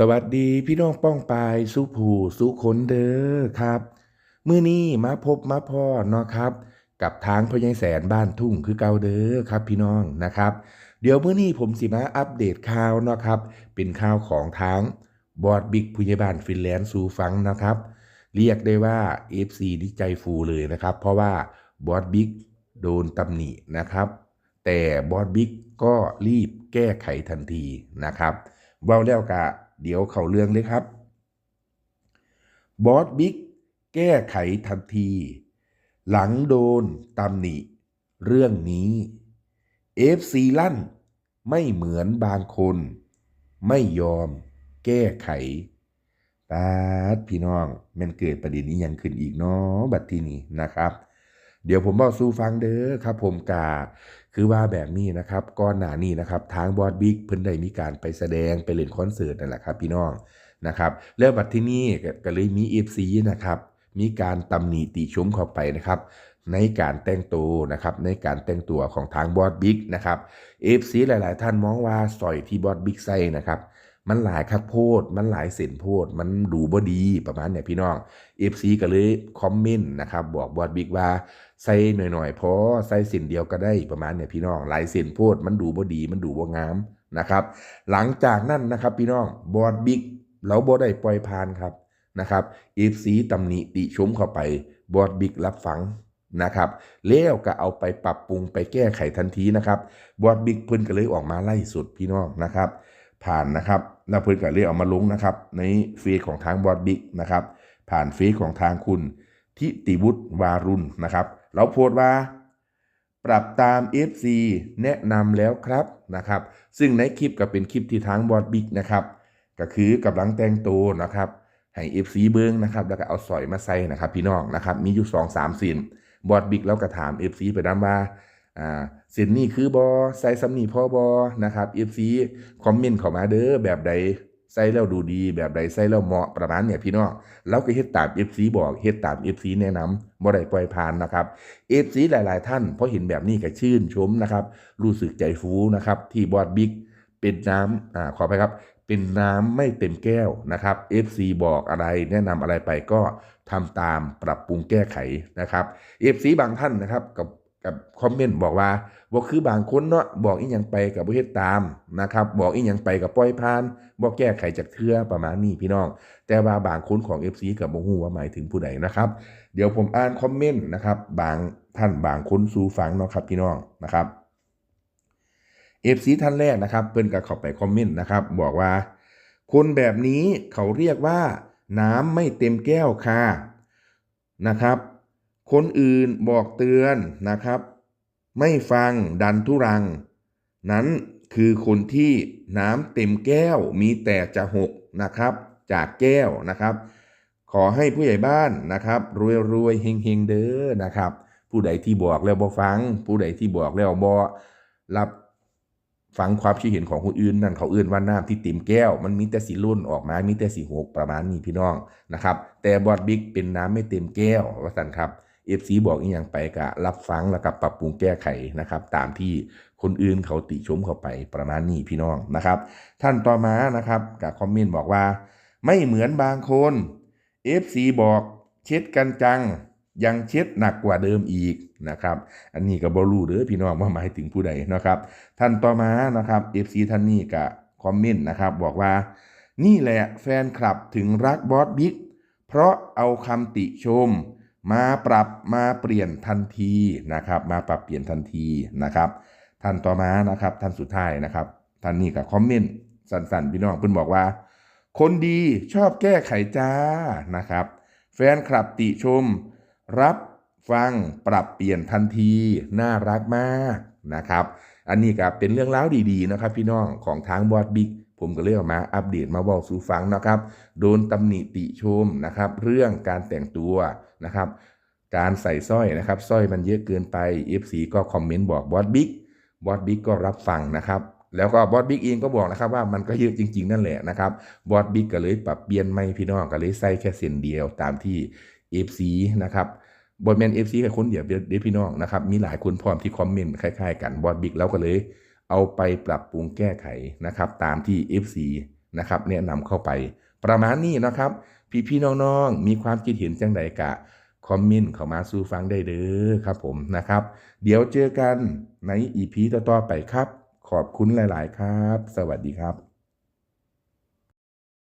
สวัสดีพี่น้องป้องปายสุผูสุขนเด้อครับมื้อนี้มาพบมาพ่อเนาะครับ กับทางพญายแสนบ้านทุ่งคือเก่าเด้อครับ พี่น้องนะครับ เดี๋ยวมื้อนี้ผมสิมาอัปเดตข่าวเนาะครับ เป็นข่าวของทางบอดบิ๊กผู้ใหญ่บ้านฟินแลนด์สูฟังนะครับ เรียกได้ว่า FC ดีใจฟูเลยนะครับ เพราะว่าบอสบิ๊กโดนตำหนินะครับ แต่บอสบิ๊กก็รีบแก้ไขทันทีนะครับเว้าแล้วกะ เดี๋ยวเข้าเรื่องเลยครับ บอสบิ๊กแก้ไขทันที หลังโดนตำหนิ เรื่องนี้ FC ลั่นไม่เหมือนบางคน ไม่ยอม แก้ไขปาดพี่น้องมันเกิดประเด็นนี้ยังขึ้นอีกเนาะบัดทีนี้นะครับ เดี๋ยวผมบอกสู้ฟังเด้อครับ ผมกา คือว่าแบบนี้นะครับก่อนหน้านี้นะครับทางบอสบิ๊กเพิ่นได้มีการไปแสดงไปเล่นคอนเสิร์ตนั่นแหละครับพี่น้องนะครับแล้วบัดที่นี่ก็ก็เลยมี FC นะครับมีการตำหนิติชมเข้าไปนะครับในการแต่งตัวนะครับในการแต่งตัวของทางบอสบิ๊กนะครับ FC หลาย ๆ ท่านมองว่าสอยที่บอสบิ๊กใส่นะครับ มันหลายคักโพด มันหลายเส้นโพด มันดูบ่ดีประมาณเนี่ยพี่น้อง FC ก็เลยคอมเมนต์นะครับบอกบอสบิ๊กว่าใส่หน่อยๆพอใส่เส้นเดียวก็ได้ประมาณเนี่ยพี่น้องหลายเส้นโพด มันดูบ่ดี มันดูบ่งามนะครับ หลังจากนั้นนะครับพี่น้องบอสบิ๊กเราบ่ได้ปล่อยผ่านครับนะครับ FC ตำหนิติชมเข้าไปบอสบิ๊กรับฟังนะครับแล้วก็เอาไปปรับปรุงไปแก้ไขทันทีนะครับบอสบิ๊กเพิ่นก็เลยออกมาไล่สุดพี่น้องนะครับ ผ่านนะครับ แล้วเพิ่นก็เลยเอามาลงนะครับ ในเฟซของทางบอสบิ๊กนะครับ ผ่านเฟซของทางคุณทิติวุฒิวารุณนะครับ เราโพสต์ว่า ปรับตาม FC แนะนำแล้วครับนะครับ ซึ่งในคลิปก็เป็นคลิปที่ทางบอสบิ๊กนะครับ ก็คือกำลังแต่งตัวนะครับให้ FC เบิ้งนะครับ แล้วก็เอาสอยมาใส่นะครับ พี่น้องนะครับ มีอยู่2 3สินบอสบิ๊กแล้วก็ถาม FC ไปนำว่า อ่าสินนี่คือบอใส่สำนีพอบอนะครับ FC คอมเมนต์เข้ามาเด้อแบบใดใส่แล้วดูดีแบบใดใส่แล้วเหมาะประมาณเนี่ยพี่น้องเราก็เฮ็ดตาม FC บอกเฮ็ดตาม FC แนะนำบ่ได้ปล่อยผ่านนะครับ FC หลายๆ ท่านพอเห็นแบบนี้ก็ชื่นชมนะครับ รู้สึกใจฟูนะครับที่บอสบิ๊กเป็นน้ำอ่าขอไปครับ เป็นน้ำไม่เต็มแก้วนะครับ FC บอกอะไรแนะนำอะไรไปก็ทำตามปรับปรุงแก้ไขนะครับ FC บางท่านนะครับกับ กับคอมเมนต์บอกว่าบอกคือบางคนเนาะบอกอีหยังไปกับบ่เฮ็ดตามนะครับ บอกอีหยังไปกับปล่อยผ่านบ่แก้ไขจากเทือประมาณนี้พี่น้อง แต่ว่าบางคนของ FC กับบ่ฮู้ว่าหมายถึงผู้ใดนะครับ เดี๋ยวผมอ่านคอมเมนต์นะครับบางท่านบางคนสู่ฟังเนาะครับพี่น้องนะครับ FC ท่านแรกนะครับเพิ่นก็เข้าไปคอมเมนต์นะครับ บอกว่า คนแบบนี้เขาเรียกว่าน้ำไม่เต็มแก้วค่ะนะครับ คนอื่นบอกเตือนนะครับ ไม่ฟังดันทุรัง นั้นคือคนที่น้ำเต็มแก้วมีแต่จะหกนะครับ จากแก้วนะครับ ขอให้ผู้ใหญ่บ้านนะครับรวยรวยๆเฮงเฮงเด้อนะครับ ผู้ใดที่บอกแล้วบ่ฟัง ผู้ใดที่บอกแล้วบ่รับฟังความคิดเห็นของคนอื่นนั่นเขาเอื่นว่าน้ำที่เต็มแก้ว มันมีแต่สีลุ่นออกมา มีแต่สีหกประมาณนี้พี่น้องนะครับ แต่บอดบิ๊กเป็นน้ำไม่เต็มแก้วว่าสันครับ FC บอกอีกอย่างไปกะรับฟังแล้วกับปรับปรุงแก้ไขนะครับ ตามที่คนอื่นเขาติชมเข้าไปประมาณนี้พี่น้องนะครับ ท่านต่อมานะครับกับคอมเมนต์บอกว่า ไม่เหมือนบางคน FC บอกเช็ดกันจังยังเช็ดหนักกว่าเดิมอีกนะครับ อันนี้ก็บรู้เด้อพี่น้องว่าหมายถึงผู้ใดนะครับ ท่านต่อมานะครับ FC ท่านนี้ก็คอมเมนต์นะครับบอกว่า นี่แหละแฟนคลับถึงรักบอสบิ๊กเพราะเอาคำติชม มาปรับมาเปลี่ยนทันทีนะครับ มาปรับเปลี่ยนทันทีนะครับท่านต่อมานะครับท่านสุดท้ายนะครับท่านนี้ก็คอมเมนต์สั้นๆพี่น้องเพิ่นบอกว่า คนดีชอบแก้ไขจ้านะครับ แฟนคลับติชม รับฟังปรับเปลี่ยนทันที น่ารักมากนะครับ อันนี้ก็เป็นเรื่องราวดีๆนะครับ พี่น้องของทางบอสบิ๊ก ผมก็เลยเอกมาอัปเดตมาบอกสู่ฟังนะครับ โดนตำหนิติชมนะครับ เรื่องการแต่งตัวนะครับ การใส่สร้อยนะครับสร้อยมันเยอะเกินไป FC ก็คอมเมนต์บอกบอสบิ๊กบอสบิ๊กก็รับฟังนะครับแล้วก็บอสบิ๊กเองก็บอกนะครับว่ามันก็เยอะจริง ๆ นั่นแหละนะครับบอสบิ๊กก็เลยปรับเปลี่ยนไม่พี่น้องก็เลยใส่แค่เส้นเดียวตามที่ FC นะครับบอสแมน FC กับคนเดียวเดี๋ยวพี่น้องนะครับมีหลายคนพร้อมที่คอมเมนต์คล้ายๆ กันบอสบิ๊กแล้วก็เลย เอาไปปรับปรุงแก้ไขนะครับตามที่ FC นะครับแนะนำเข้าไป ประมาณนี้นะครับ พี่ๆน้องๆ มีความคิดเห็นจังใดกะ คอมเมนต์เข้ามาสู้ฟังได้เด้อครับผมนะครับ เดี๋ยวเจอกันในอีพีต่อๆไปครับ ขอบคุณหลาย ๆ ครับ สวัสดีครับ